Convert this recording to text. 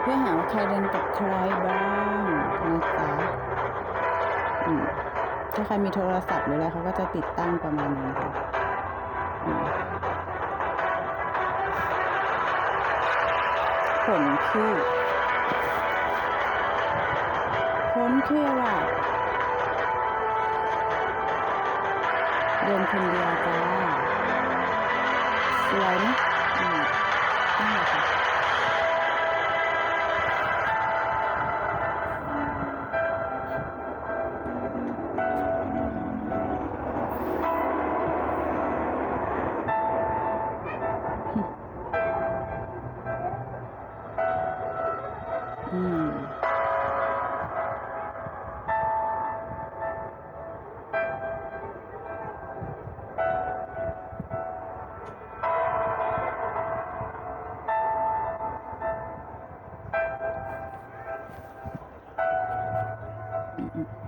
เพื่อหาว่าใครเดินกับใครบ้างนะจ๊ะถ้าใครมีโทรศัพท์หรืออะไรเขาก็จะติดตั้งประมาณนี้ค่ะผลคือผลคืออะไรเดินคนเดียวจ้าสวยไหม อืมอืม